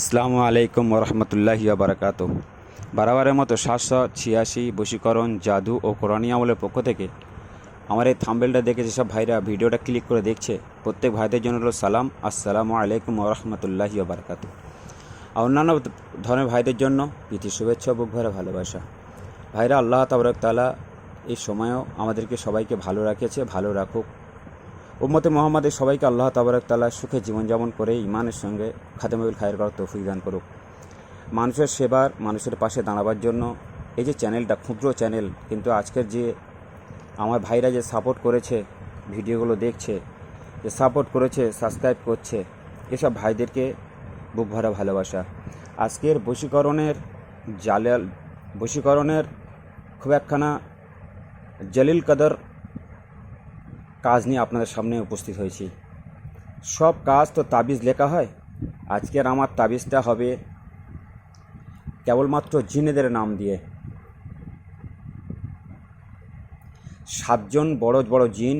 আসসালামু আলাইকুম রহমতুল্লাহি বারাকাত বারাবারের মতো সাতশো ছিয়াশি বশীকরণ জাদু ও কোরআনী আমলের পক্ষ থেকে আমার এই থাম্বেলটা দেখে যেসব ভাইরা ভিডিওটা ক্লিক করে দেখছে, প্রত্যেক ভাইদের জন্য হলো সালাম, আসসালামু আলাইকুম রহমতুল্লাহি বারাকাত আর অন্যান্য ধরনের ভাইদের জন্য প্রীতি, শুভেচ্ছা, বুক ভরে ভালোবাসা। ভাইরা আল্লাহ তাবরক তালা এই সময়ও আমাদেরকে সবাইকে ভালো রাখেছে, ভালো রাখুক। উম্মতে মোহাম্মদের সবাইকে আল্লাহ তাবারক তালা সুখে জীবনযাপন করে ইমানের সঙ্গে খাদেমুল খায়ের করার তৌফিক দান করুক। মানুষের সেবার, মানুষের পাশে দাঁড়াবার জন্য এই যে চ্যানেলটা, ক্ষুদ্র চ্যানেল, কিন্তু আজকের যে আমার ভাইরা যে সাপোর্ট করেছে, ভিডিওগুলো দেখছে, যে সাপোর্ট করেছে সাবস্ক্রাইব করছে, এসব ভাইদেরকে বুক ভরা ভালোবাসা। আজকের বশীকরণের জালাল, বশীকরণের খুব একখানা জলিল কদর কাজ নিয়ে আপনাদের সামনে উপস্থিত হয়েছি। সব কাজ তো তাবিজ লেখা হয়। আজকের আমার তাবিজটা হবে কেবলমাত্র জিনেদের নাম দিয়ে। সাতজন বড় বড় জিন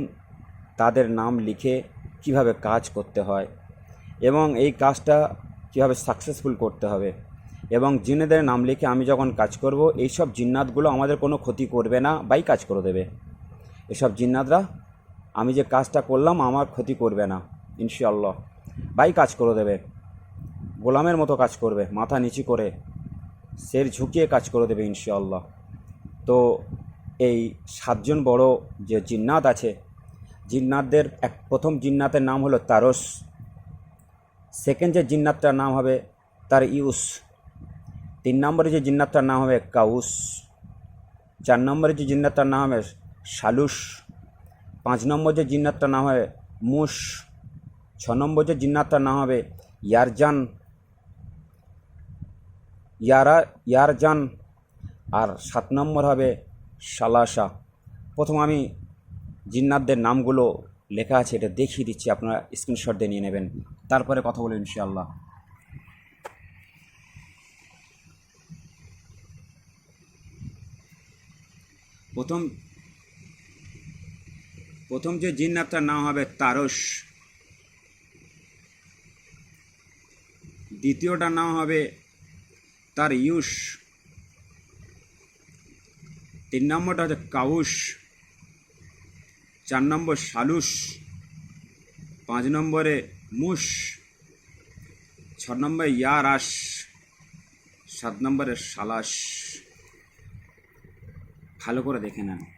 তাদের নাম লিখে কীভাবে কাজ করতে হয় এবং এই কাজটা কীভাবে সাকসেসফুল করতে হবে এবং জিনেদের নাম লিখে আমি যখন কাজ করব, এইসব জিন্নাতগুলো আমাদের কোনো ক্ষতি করবে না বাই কাজ করে দেবে। এসব জিন্নাতরা আমি যে কাজটা করলাম, আমার ক্ষতি করবে না ইনশাল্লাহ বাই কাজ করে দেবে, গোলামের মতো কাজ করবে, মাথা নিচু করে, সের ঝুঁকিয়ে কাজ করে দেবে ইনশাল্লাহ তো এই সাতজন বড় যে জিন্নাত আছে, জিন্নাতদের এক প্রথম জিন্নাতের নাম হলো তারস। সেকেন্ড যে জিন্নাতটার নাম হবে তার ইউস। তিন নম্বরে যে জিন্নাতটার নাম হবে কাউস। চার নম্বরে যে জিন্নাতটার নাম হবে শালুস। পাঁচ নম্বর যে জিন্নাতটার নাম হবে, মুশ। ছ নম্বর যে জিন্নাতটার নাম হবে, ইয়ারজান। ইয়ারা, ইয়ারজান। আর সাত নম্বর হবে সালাসা প্রথম আমি জিন্নাতদের নামগুলো লেখা আছে, এটা দেখিয়ে দিচ্ছি, আপনারা স্ক্রিনশট দিয়ে নিয়ে নেবেন। তারপরে কথা বলবেন ইনশাআল্লাহ। প্রথম প্রথম যে জিন্নাতটার নাম হবে তারস। দ্বিতীয়টার নাম হবে তার ইউস তিন নম্বরটা হচ্ছে কাউস। চার নম্বর সালুস পাঁচ নম্বরে মুস। ছ নম্বরে ইয়ারাস। সাত নম্বরে সালাস। ভালো করে দেখে নেন।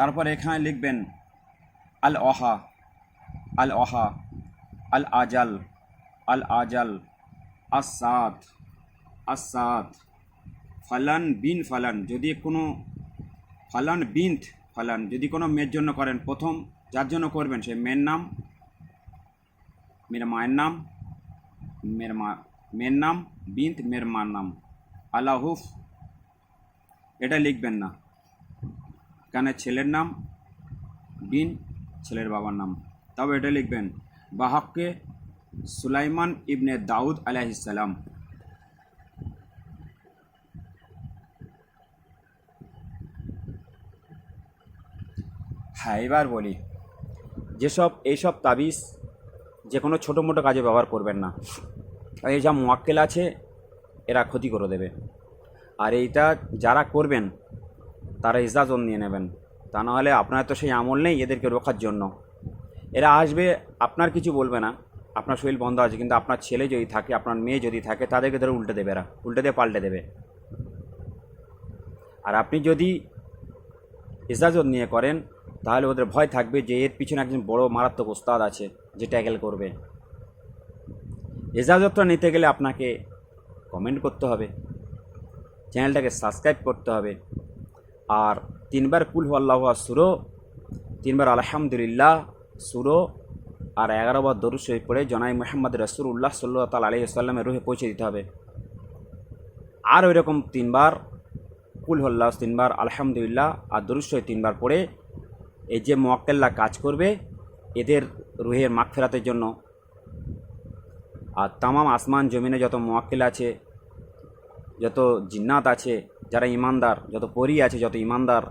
তারপর এখানে লিখবেন, আল অহা আল অহা, আল আজাল আল আজাল আসাদ আসাদ ফালান বিন ফালান, যদি কোনো, ফালান বিনথ ফালান, যদি কোনো মেয়ের জন্য করেন, প্রথম যার জন্য করবেন, সে মেয়ের নাম, মেয়ের মায়ের নাম, মেয়ের মা, মেয়ের নাম বিনথ মেয়ের মার নাম, আলাহুফ, এটা লিখবেন না। এখানে ছেলের নাম বিন ছেলের বাবার নাম। তবে এটা লিখবেন, বাহাক্কে সুলাইমান ইবনে দাউদ আলাইসালাম হ্যাঁ এবার বলি, যেসব, এইসব তাবিজ যে কোনো ছোটো মোটো কাজে ব্যবহার করবেন না। আর এই যা মোয়াক্কেল আছে, এরা ক্ষতি করে দেবে। আর এইটা যারা করবেন তারা ইজাজত নিয়ে নেবেন। তা নাহলে আপনার তো সেই আমল নেই এদেরকে রোখার জন্য। এরা আসবে, আপনার কিছু বলবে না। আপনার শরীর বন্ধ আছে, কিন্তু আপনার ছেলে যদি থাকে, আপনার মেয়ে যদি থাকে, তাদেরকে ধরে উল্টে দেবে এরা। উল্টে দিয়ে পাল্টে দেবে। আর আপনি যদি ইজাজত নিয়ে করেন, তাহলে ওদের ভয় থাকবে যে এর পিছনে একজন বড় মারাত্মক ওস্তাদ আছে যে ট্যাকেল করবে। এজাজতটা নিতে গেলে আপনাকে কমেন্ট করতে হবে। চ্যানেলটাকে সাবস্ক্রাইব করতে হবে। আর তিনবার কুল আল্লাহ সুরো, তিনবার আলহামদুলিল্লাহ সুরো আর এগারো বার দরুদ শরীফ পড়ে জনাই মোহাম্মদ রসুল্লাহ সাল্লাহ তাল আলি সাল্লামের রুহে পৌঁছে দিতে হবে। আর ওই রকম তিনবার কুল হল্লাহ তিনবার আলহামদুলিল্লাহ আর দরুদ শরীফ তিনবার পড়ে এই যে মোয়াক্কেল্লা কাজ করবে এদের রুহের মাখ ফেরাতের জন্য। আর তামাম আসমান জমিনে যত মোয়াক্কেল আছে, যত জিন্নাত আছে যারা ইমানদার, যত পরি আছে, যত ইমানদার,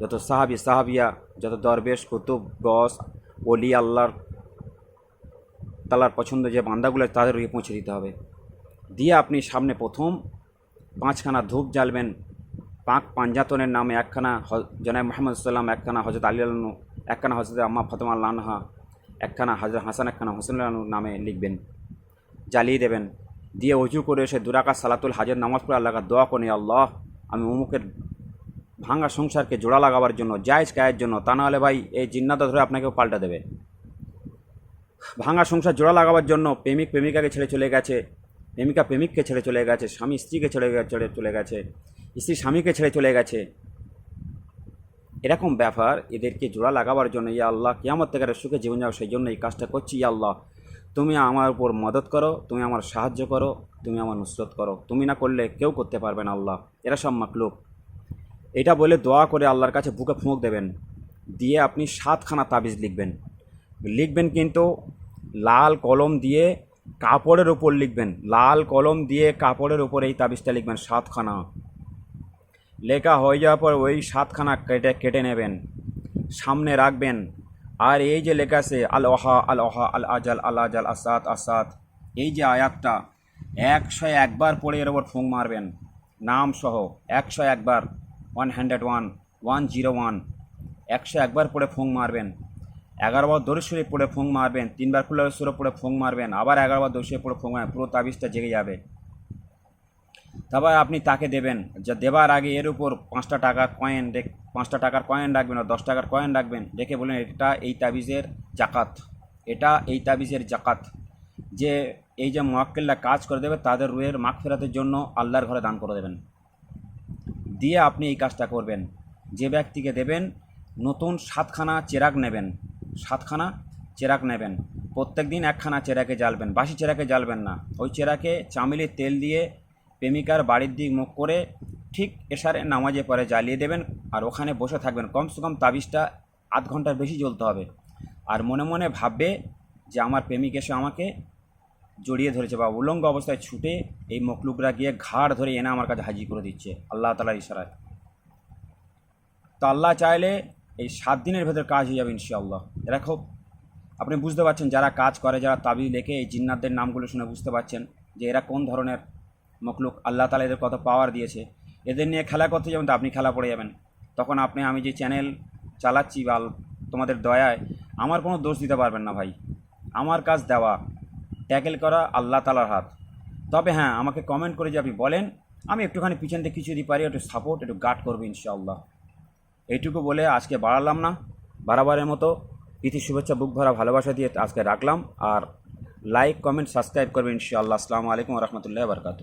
যত সাহাবি, সাহাবিয়া, যত দরবেশ, কুতুব গস ওলি, আল্লাহর তালার পছন্দ যে বান্দাগুলো তাদের রুয়ে পৌঁছে দিতে হবে। দিয়ে আপনি সামনে প্রথম পাঁচখানা ধূপ জ্বালবেন। পাক পাঞ্জাতনের নামে একখানা জনাব মোহাম্মদ সাল্লাম একখানা হজরত আলী আলনু একখানা হজরত আম্মা ফতেমা লানহা একখানা হাজর হাসান, একখানা হোসেন আলনু নামে লিখবেন। জ্বালিয়ে দেবেন। দিয়ে অজু করে এসে দুরাকা সালাতুল হাজের নামাজ পড়ে আল্লাহকে দোয়া করি আল্লাহ আমি অমুকের ভাঙা সংসারকে জোড়া লাগাবার জন্য, জায়জ কায়ের জন্য, তা নাহলে ভাই এই জিন্নাতা ধরে আপনাকেও পাল্টা দেবে। ভাঙা সংসার জোড়া লাগাবার জন্য প্রেমিক প্রেমিকাকে ছেড়ে চলে গেছে, প্রেমিকা প্রেমিককে ছেড়ে চলে গেছে, স্বামী স্ত্রীকে ছেড়ে ছেড়ে চলে গেছে, স্ত্রী স্বামীকে ছেড়ে চলে গেছে। এরকম ব্যাপার এদেরকে জোড়া লাগাবার জন্য, ইয়া আল্লাহ, কিয়ামত থেকে সুখে জীবন যাও সেই জন্য এই কাজটা করছি, ইয়া আল্লাহ। তুমি আমার উপর মদত করো, তুমি আমার সাহায্য করো, তুমি আমার নুসরত করো। তুমি না করলে কেউ করতে পারবে না আল্লাহ। এরা সব মাকলুক। এটা বলে দোয়া করে আল্লাহর কাছে বুকে ফুঁক দেবেন। দিয়ে আপনি সাতখানা তাবিজ লিখবেন। লিখবেন কিন্তু লাল কলম দিয়ে কাপড়ের উপর লিখবেন। লাল কলম দিয়ে কাপড়ের উপর এই তাবিজটা লিখবেন সাতখানা। লেখা হয়ে যাওয়ার পর ওই সাতখানা কেটে কেটে নেবেন। সামনে রাখবেন। আর এই যে লেখা আছে আল ওহা আল ওহা আল আজাল আল আজাল আসাদ আসাদ। এই যে আয়াতটা, একশো একবার পড়ে এর ওপর ফুঁক মারবেন। নাম সহ, একশো একবার, one hundred one one zero one, একশো একবার পড়ে ফুঁক মারবেন। এগারোবার দরিশ্বরে পড়ে ফুঁক মারবেন, তিনবার ফুলেশ্বরে পড়ে ফুঁক মারবেন, আবার এগারোবার দরিশ্বরে পড়ে ফুঁক মারবেন, পুরো তাবিজটা জেগে যাবে। তারপর আপনি তাকে দেবেন, যা দেবার আগে এর উপর পাঁচটা টাকার কয়েন পাঁচটা টাকার কয়েন রাখবেন আর দশ টাকার কয়েন রাখবেন। রেখে বলেন এটা এই তাবিজের জাকাত। এটা এই তাবিজের জাকাত। যে এই যে মোয়াক্কেলরা কাজ করে দেবে, তাদের রুয়ের মাখ ফেরাতের জন্য আল্লাহর ঘরে দান করে দেবেন। দিয়ে আপনি এই কাজটা করবেন। যে ব্যক্তিকে দেবেন, নতুন সাতখানা চেরাক নেবেন। সাতখানা চেরাক নেবেন। প্রত্যেক দিন একখানা চেরাকে জ্বালবেন। বাসি চেরাকে জ্বালবেন না। ওই চেরাকে চামিলির তেল দিয়ে প্রেমিকার বাড়ির দিক মুখ করে ঠিক এসারে নামাজে পরে জ্বালিয়ে দেবেন আর ওখানে বসে থাকবেন। কমসে কম তাবিজটা আধ ঘণ্টার বেশি জ্বলতে হবে। আর মনে মনে ভাববে যে আমার প্রেমিক এসে আমাকে জড়িয়ে ধরেছে বা উলঙ্গ অবস্থায় ছুটে এই মকলুকরা গিয়ে ঘাড় ধরে এনে আমার কাছে হাজির করে দিচ্ছে আল্লাহ তালার ইশারায়। তো আল্লাহ চাইলে এই সাত দিনের ভেতর কাজ হয়ে যাবে ইনশাআল্লাহ। এরা খুব আপনি বুঝতে পারছেন যারা কাজ করে, যারা তাবিজ লেখে, এই জিন্নাতদের নামগুলো শুনে বুঝতে পারছেন যে এরা কোন ধরনের মকলুক আল্লাহ তালা এদের কত পাওয়ার দিয়েছে। এদের নিয়ে খেলা করতে যাবেন তো আপনি খেলা পড়ে যাবেন। তখন আপনি, আমি যে চ্যানেল চালাচ্ছি বা তোমাদের দয়ায়, আমার কোনো দোষ দিতে পারবেন না ভাই। আমার কাজ দেওয়া ট্যাকেল করা আল্লাহ তালার হাত। তবে হ্যাঁ আমাকে কমেন্ট করে যে আপনি বলেন, আমি একটুখানি পিছন থেকে কিছু দিতে পারি, একটু সাপোর্ট একটু গার্ড করব ইনশাআল্লাহ। এইটুকু বলে আজকে বাড়ালাম না। বারাবারের মতো প্রীতি শুভেচ্ছা, বুক ভরা ভালোবাসা দিয়ে আজকে রাখলাম। আর লাইক কমেন্ট সাবস্ক্রাইব করবেন ইনশাআল্লাহ। আসসালামু আলাইকুম রহমতুল্লাহ বরকাতু